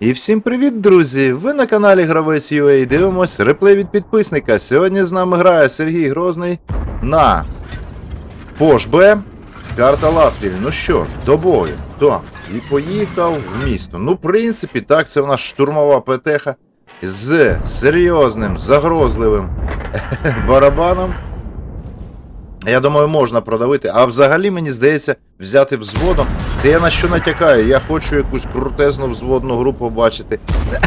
І всім привіт, друзі! Ви на каналі Гравець UA дивимось реплей від підписника. Сьогодні з нами грає Сергій Грозний на Пош. Карта Ласвіль. Ну що, до бою. Так. І поїхав в місто. Ну, в принципі, так, це у нас штурмова ПТХ з серйозним, загрозливим барабаном. Я думаю, можна продавити. А взагалі, мені здається, взяти взводом. Це я на що натякаю? Я хочу якусь крутезну взводну групу бачити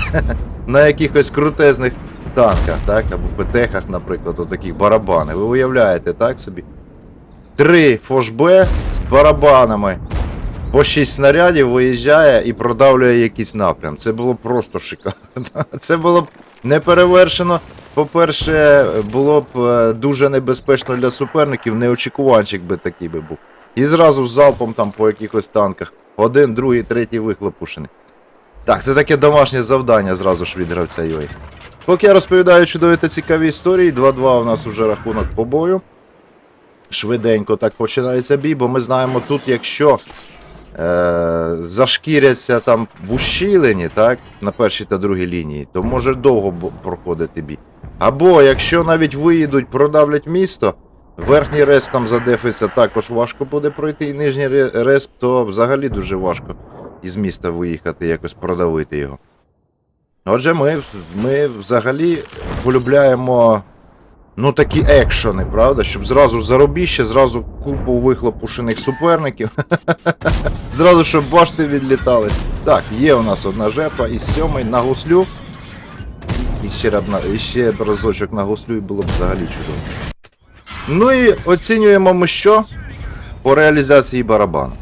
на якихось крутезних танках, так? Або ПТХах, наприклад, отаких барабани. Ви уявляєте, так собі? Три фошбе з барабанами. По 6 снарядів виїжджає і продавлює якийсь напрям. Це було просто шикарно. Це було б неперевершено. По-перше, було б е, дуже небезпечно для суперників, неочікуванчик би такий би був. І зразу залпом там по якихось танках. Один, другий, третій вихлопушений. Так, це таке домашнє завдання зразу ж від гравця UA. Поки я розповідаю чудові та цікаві історії, 2-2 у нас уже рахунок по бою. Швиденько так починається бій, бо ми знаємо тут, якщо е, зашкіряться там в ущілені, так, на першій та другій лінії, то може довго проходити бій. Або якщо навіть виїдуть, продавлять місто, верхній респ там задефиться, також важко буде пройти, і нижній респ, то взагалі дуже важко із міста виїхати, якось продавити його. Отже, ми, ми взагалі полюбляємо ну такі екшони, правда? Щоб зразу заробіще, зразу купу вихлопушених суперників. зразу, щоб башти відлітали. Так, є у нас одна жертва із сьомий на гуслю. І ще, і ще разочок на гуслю і було б взагалі чудово. Ну і оцінюємо ми що по реалізації барабану.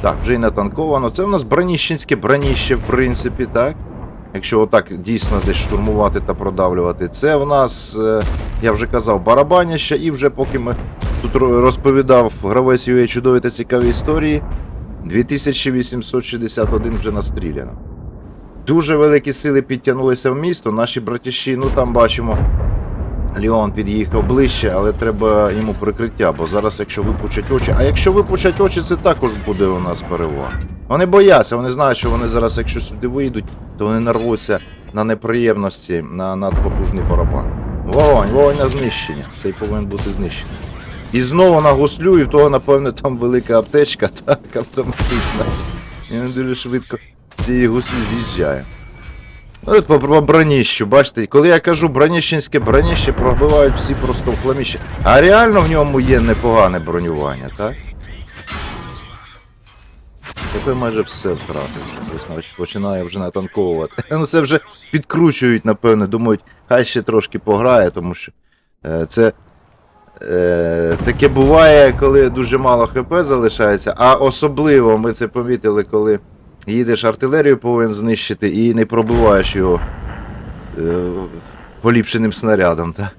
Так, вже й натанковано. Це у нас броніщенське броніще, в принципі, так. Якщо отак дійсно десь штурмувати та продавлювати. Це в нас, е, я вже казав, барабаніще, і вже поки ми тут розповідав гравець UA чудові та цікаві історії, 2861 вже настріляно. Дуже великі сили підтягнулися в місто. Наші братіші, ну там бачимо, Ліон під'їхав ближче, але треба йому прикриття, бо зараз, якщо випучать очі. А якщо випучать очі, це також буде у нас перевага. Вони бояться, вони знають, що вони зараз, якщо сюди вийдуть, то вони нарвуться на неприємності, на надпотужний барабан. Вогонь, вогонь на знищення. Цей повинен бути знищений. І знову на гуслю, і в того, напевне, там велика аптечка, так, автоматична. І він дуже швидко цієї гуслі з'їжджає. Ну, От по, по броніщу, бачите, коли я кажу броніщенське броніще, пробивають всі просто в хламіще. А реально в ньому є непогане бронювання, так? Тепер майже все втратив. починає вже натанковувати. Ну це вже підкручують, напевне, думають, хай ще трошки пограє, тому що е, це е, таке буває, коли дуже мало ХП залишається, а особливо ми це помітили, коли їдеш артилерію повинен знищити і не пробиваєш його е, поліпшеним снарядом. Так?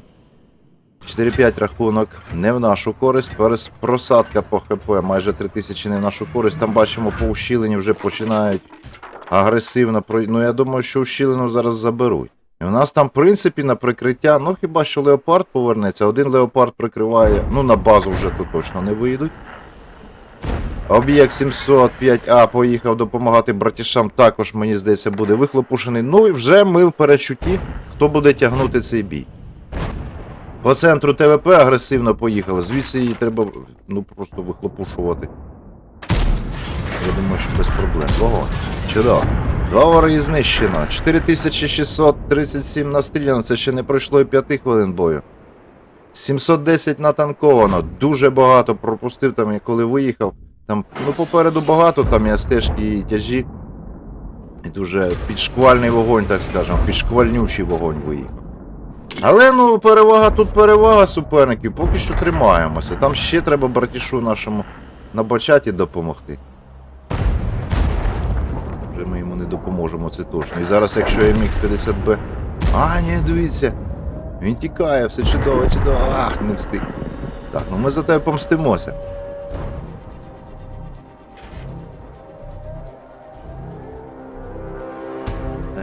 4-5 рахунок не в нашу користь. Просадка по ХП майже 3000 не в нашу користь. Там бачимо по ущіленні вже починають агресивно. Ну я думаю, що ущілину зараз заберуть. І у нас там, в принципі, на прикриття, ну хіба що леопард повернеться, один леопард прикриває, ну на базу вже тут точно не вийдуть. Об'єкт 705А поїхав допомагати братішам, також, мені здається, буде вихлопушений. Ну і вже ми в перечутті, хто буде тягнути цей бій. По центру ТВП агресивно поїхали, звідси її треба ну, просто вихлопушувати. Я думаю, що без проблем. Ого, чудово. Два вороги знищено. 4637 настріляно, це ще не пройшло і 5 хвилин бою. 710 натанковано, дуже багато пропустив там, коли виїхав. Там, ну попереду багато, там і стежки і тяжі. І дуже підшквальний вогонь, так скажемо, підшквальнючий вогонь виїхав. Але ну перевага тут перевага суперників, поки що тримаємося. Там ще треба братішу нашому на бачаті допомогти. Вже ми йому не допоможемо, це точно. І зараз, якщо MX-50B. А, ні, дивіться. Він тікає, все чудово, чудово. Ах, не встиг. Так, ну ми за тебе помстимося.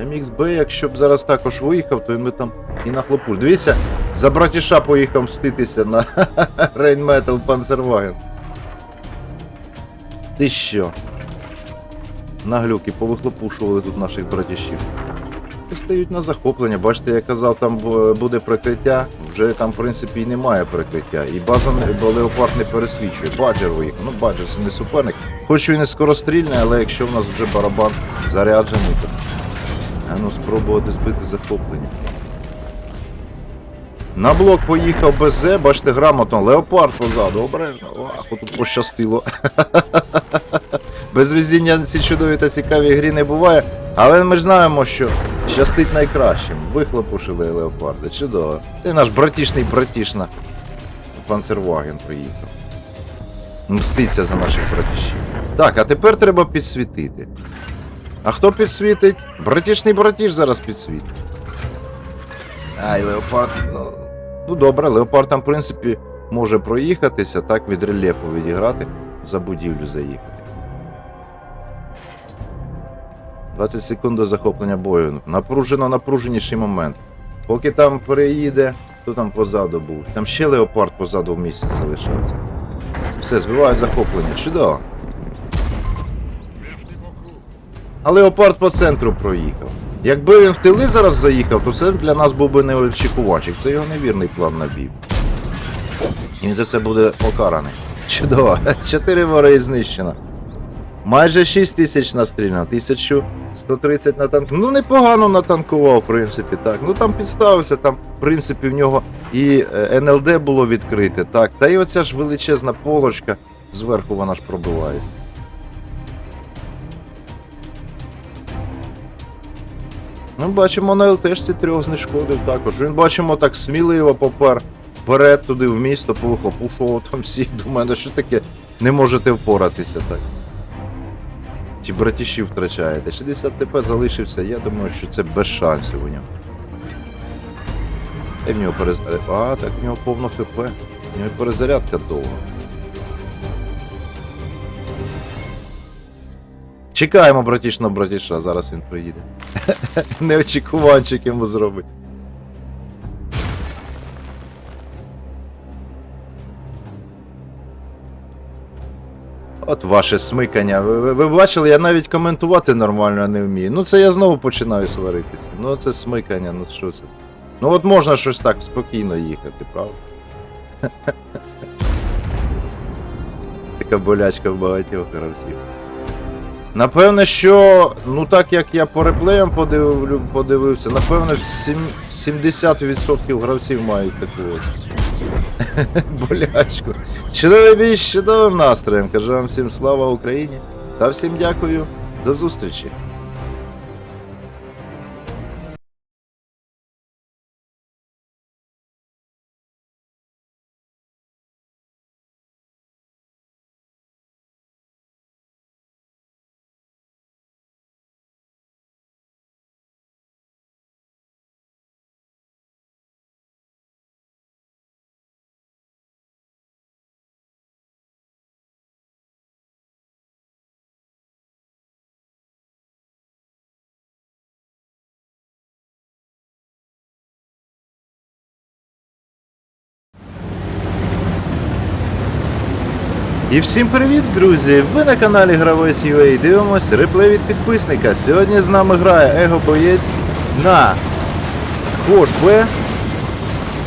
MXB, якщо б зараз також виїхав, то він би там і на хлопу. Дивіться, за братіша поїхав мститися на Rheinmetall Panzerwagen. Ти що? наглюки повихлопушували тут наших братішів. Стають на захоплення. Бачите, я казав, там буде прикриття. Вже там, в принципі, і немає прикриття. І база леопард не пересвічує. Баджер виїхав. Ну, баджер це не суперник. Хоч він і скорострільний, але якщо в нас вже барабан заряджений, то ну спробувати збити захоплення. На блок поїхав БЗ, бачите, грамотно, леопард позаду, обережно. Ах, тут пощастило. Без везіння ці чудові та цікаві грі не буває, але ми ж знаємо, що щастить найкращим. Вихлопушили леопарда. Чудово. Це наш братішний братішна. Панцерваген приїхав. Мститься за наших братішів. Так, а тепер треба підсвітити. А хто підсвітить? Братішний братіш зараз підсвітить. Ай, леопард. Ну, ну добре, леопард там, в принципі, може проїхатися, так від рельєфу відіграти, за будівлю заїхати. 20 секунд до захоплення бою. Напружено напруженіший момент. Поки там переїде, хто там позаду був. Там ще леопард позаду в місці залишався. Все, збивають захоплення. Чудово. А леопард по центру проїхав. Якби він в тили зараз заїхав, то це для нас був би неочікувачик. Це його невірний план набів. І він за це буде покараний. Чудово. Чотири вори знищено. Майже 6 тисяч настріляно, 1130 на танк. Ну непогано натанкував, в принципі, так. Ну там підставився, там, в принципі, в нього і е, НЛД було відкрите, так. Та й оця ж величезна полочка, зверху вона ж пробивається. Ну, бачимо, на ЛТшці трьох знешкодив також. Він бачимо так сміливо попер вперед туди в місто, повихлопушував там всіх. Думаю, ну що таке не можете впоратися так. Ті братіші втрачаєте. 60 ТП залишився, я думаю, що це без шансів у нього. Та в нього перезарядка. А, так в нього повно ХП. В нього перезарядка довга. Чекаємо, братіш на братіша, зараз він приїде. Неочікуванчик йому зробить. От ваше смикання. Ви, ви, бачили, я навіть коментувати нормально не вмію. Ну це я знову починаю сваритися. Ну це смикання, ну що це? Ну от можна щось так спокійно їхати, правда? Така болячка в багатьох гравців. Напевне, що, ну так як я по реплеям подивив, подивився, напевне, 70% гравців мають таку от болячку. Чудовий з чудовим настроєм. Кажу вам всім слава Україні та всім дякую. До зустрічі. І всім привіт, друзі! Ви на каналі Гравець UA дивимось реплей від підписника. Сьогодні з нами грає Его Боєць на Хош Б.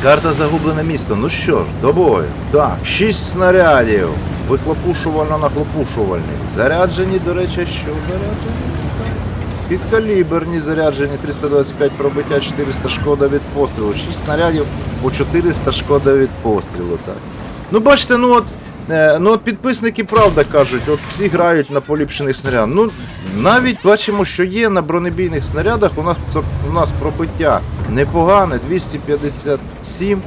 Карта загублене місто. Ну що ж, до бою. Так, 6 снарядів. Вихлопушувально нахлопушувальний. Заряджені, до речі, що заряджені? Підкаліберні заряджені 325 пробиття, 400 шкода від пострілу. 6 снарядів по 400 шкода від пострілу. Так. Ну бачите, ну от. Е, Ну підписники правда кажуть, от всі грають на поліпшених снарядах. Ну навіть бачимо, що є на бронебійних снарядах. У нас у нас пробиття непогане, 257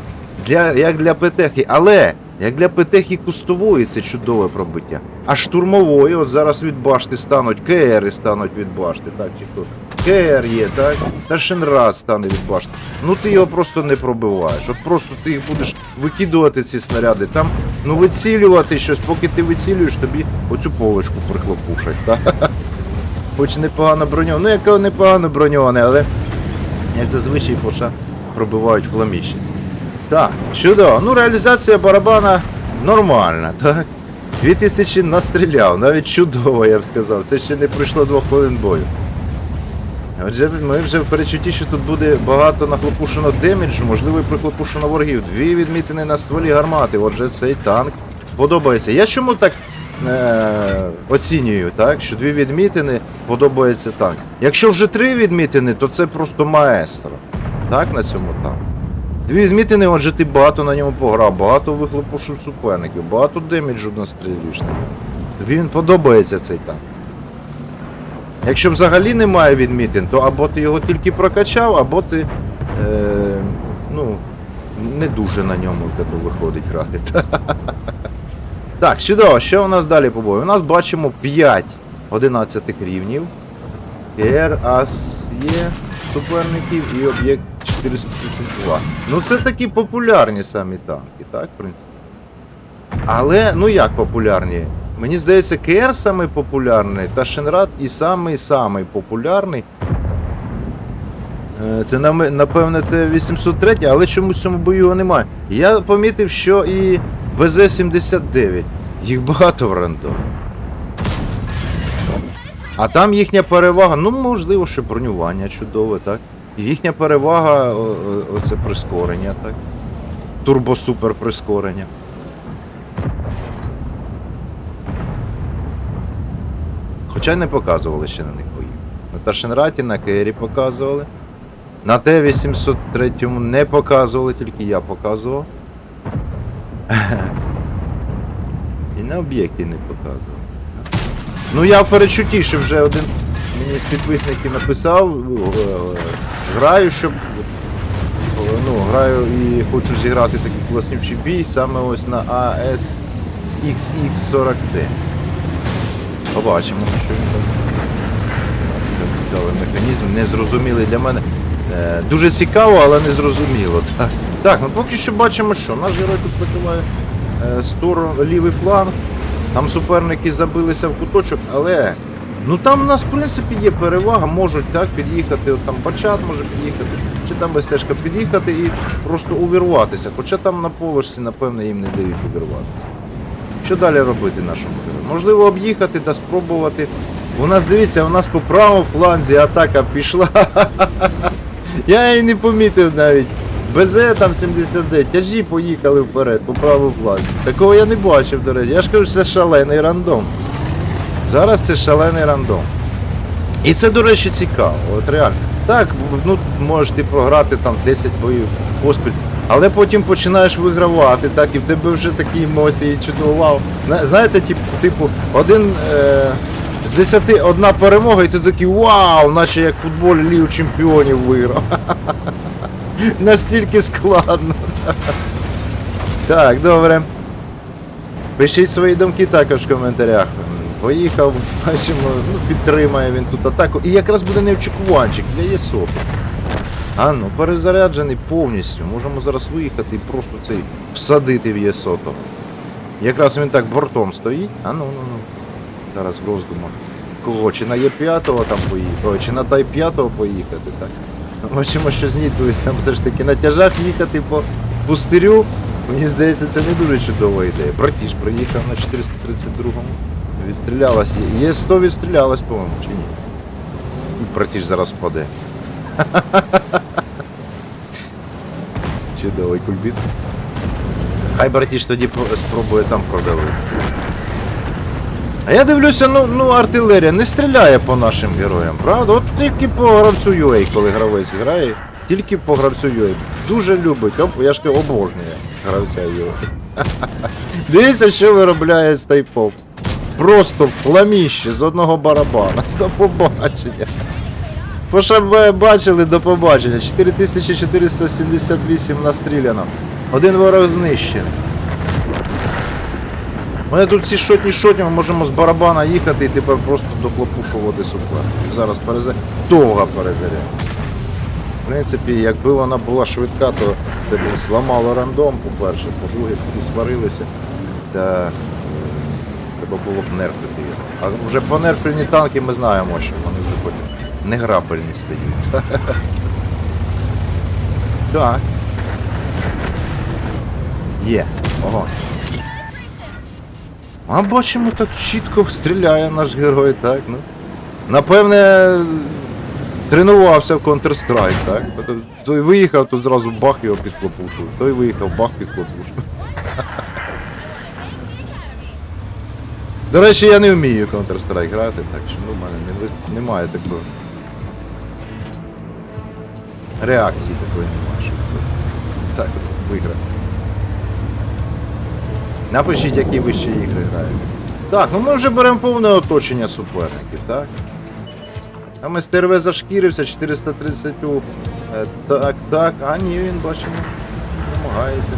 для, як для ПТХи. Але як для ПТХи кустової це чудове пробиття. А штурмової, от зараз від башти стануть, КРи стануть від башти, так чи хто. КР є, так? Та Шенрад стане від башти. Ну ти його просто не пробиваєш. От просто ти їх будеш викидувати ці снаряди. Там, ну вицілювати щось, поки ти вицілюєш, тобі оцю полочку прихлопушать. Так? Хоч непогано броньоване. Ну яка непогано броньоване, але як зазвичай фоша пробивають фламіші. Так, чудово. Ну реалізація барабана нормальна, так? 2000 настріляв, навіть чудово, я б сказав. Це ще не пройшло двох хвилин бою. Отже, ми вже в перечутті, що тут буде багато нахлопушено деміджу, можливо, і прихлопушено ворогів. Дві відмітини на стволі гармати. Отже, цей танк подобається. Я чому так е- оцінюю, так? Що дві відмітини подобається танк. Якщо вже три відмітини, то це просто маестро. Так, на цьому танку. Дві відмітини, отже, ти багато на ньому пограв, багато вихлопушив суперників, багато деміджу настрілюєш на ньому. Тобі він подобається цей танк. Якщо взагалі немає відмітин, то або ти його тільки прокачав, або ти е, ну, не дуже на ньому тебе виходить грати. Так, чудово, що у нас далі по бою? У нас бачимо 5 11 рівнів. РАС є суперників і об'єкт 432. Ну це такі популярні самі танки, так, в принципі. Але, ну як популярні? Мені здається, КР самий популярний, та Шенрад і самий самий популярний. Е, Це напевне Т-803, але чомусь в цьому бою його немає. Я помітив, що і БЗ-79. Їх багато в рандом. А там їхня перевага, ну можливо, що бронювання чудове, так? Їхня перевага, оце прискорення, так? Турбо-супер прискорення. Хоча не показували ще на них бої. На Ташенраті, на Кері показували. На Т-803 не показували, тільки я показував. І на об'єкті не показував. Ну я що вже один мені з підписників написав, е, граю, щоб. Ну, граю і хочу зіграти такий класнючий бій саме ось на AS XX40T. Побачимо, що він там. Цікавий механізм, незрозумілий для мене. Е, дуже цікаво, але не зрозуміло. Так, так ну поки що бачимо, що наш герой тут прикриває е, сторону, лівий фланг. Там суперники забилися в куточок, але ну там у нас в принципі є перевага, можуть так під'їхати, от там Бачат може під'їхати, чи там стежка під'їхати і просто увірватися. Хоча там на поверсі, напевно, їм не дають увірватися. Що далі робити нашому герою? Можливо, об'їхати та спробувати. У нас дивіться, у нас по правому фланзі атака пішла. Я її не помітив навіть. БЗ там 79, тяжі поїхали вперед по правому фланзі. Такого я не бачив, до речі. Я ж кажу, це шалений рандом. Зараз це шалений рандом. І це, до речі, цікаво. От реально. Так, ну можеш ти програти там 10 боїв поспіль, але потім починаєш вигравати, так, і в тебе вже такі емоції чудовав. Знаєте, типу, один е, з 10 одна перемога, і ти такий вау, наче як в футболі Лігу чемпіонів виграв. Настільки складно. Так, добре. Пишіть свої думки також в коментарях. Поїхав, бачимо, ну, підтримає він тут атаку. І якраз буде неочікуванчик для ЄСОПу. А ну, перезаряджений повністю. Можемо зараз виїхати і просто цей всадити в ЄСОТО. Якраз він так бортом стоїть. А ну ну ну. Зараз в роздумах. Кого? Чи на Є5 там поїхати, чи на Тай 5 поїхати, так. Бачимо, що знітились там все ж таки на тяжах їхати по пустирю. Мені здається, це не дуже чудова ідея. Братіж приїхав на 432-му. Відстрілялась. Є 100 відстрілялась, по-моєму, чи ні? І братіж зараз впаде. Чудовий кульбіт. Хай братіж тоді спробує там продавитися. А я дивлюся, ну, ну артилерія не стріляє по нашим героям, правда? От тільки по гравцю UA, коли гравець грає, тільки по гравцю UA. Дуже любить, оп, я ж кажу, обожнює гравця UA. Дивіться, що виробляє стайпоп. Просто в з одного барабана. До побачення. По ШБ бачили до побачення. 4478 настріляно. Один ворог знищений. Мене тут всі шотні шотні, ми можемо з барабана їхати і тепер просто доклопушувати супер. Зараз перезе... довга перезарядка. В принципі, якби вона була швидка, то це б зламало рандом, по-перше, по-друге, сварилися. Та е, треба було б нерфити. А вже понерфлені танки ми знаємо, що вони неграбельні стають. Так. Є. Ого. А бачимо, так чітко стріляє наш герой, так, ну. Напевне, тренувався в Counter-Strike, так? Той виїхав, тут зразу бах його під клопушу. Той виїхав, бах під клопушу. До речі, я не вмію Counter-Strike грати, так що ну, в мене не, немає такого. Реакції такої немає, так от виграти. Напишіть, які ви ще ігри граєте. Так, ну ми вже беремо повне оточення суперників, так? А ми СТРВ зашкірився, 430 у. Е, так, так, а ні, він бачимо, намагається.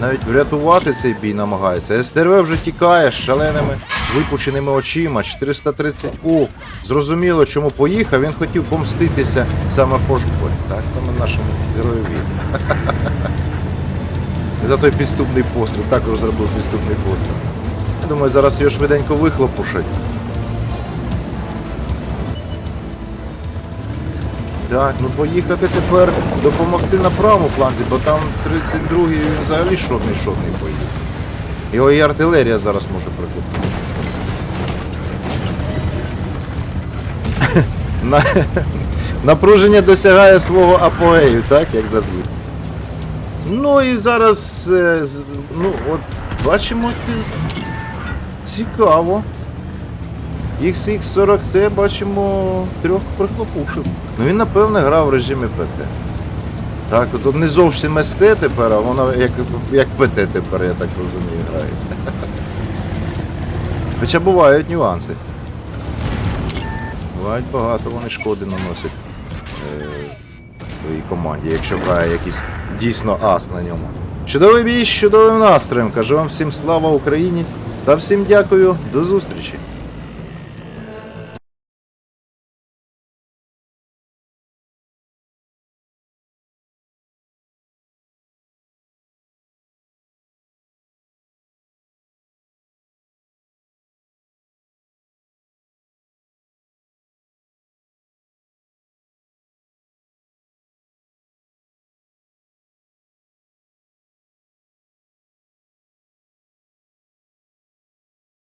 Навіть врятувати цей бій намагається. СТРВ вже тікає з шаленими випученими очима. 430 у. Зрозуміло, чому поїхав. Він хотів помститися саме Фошбой. Так, саме нашому героєві. За той підступний постріл. Також зробив підступний постріл. Я думаю, зараз його швиденько вихлопушать. Так, ну поїхати тепер допомогти на правому фланзі, бо там 32-й він взагалі шотний шотний поїхав. Його і артилерія зараз може прикупити. На... Напруження досягає свого апогею, так, як зазвичай. Ну і зараз, е, ну от, бачимо, цікаво. XX40T бачимо трьох прихлопушив. Ну він напевне грав в режимі ПТ. Так, от не зовсім СТ тепер, а воно як, як ПТ тепер, я так розумію, грається. Хоча бувають нюанси. Бувають багато, вони шкоди наносять е, своїй команді, якщо грає якийсь дійсно ас на ньому. Чудовий бій з чудовим настроєм. Кажу вам всім слава Україні та всім дякую, до зустрічі.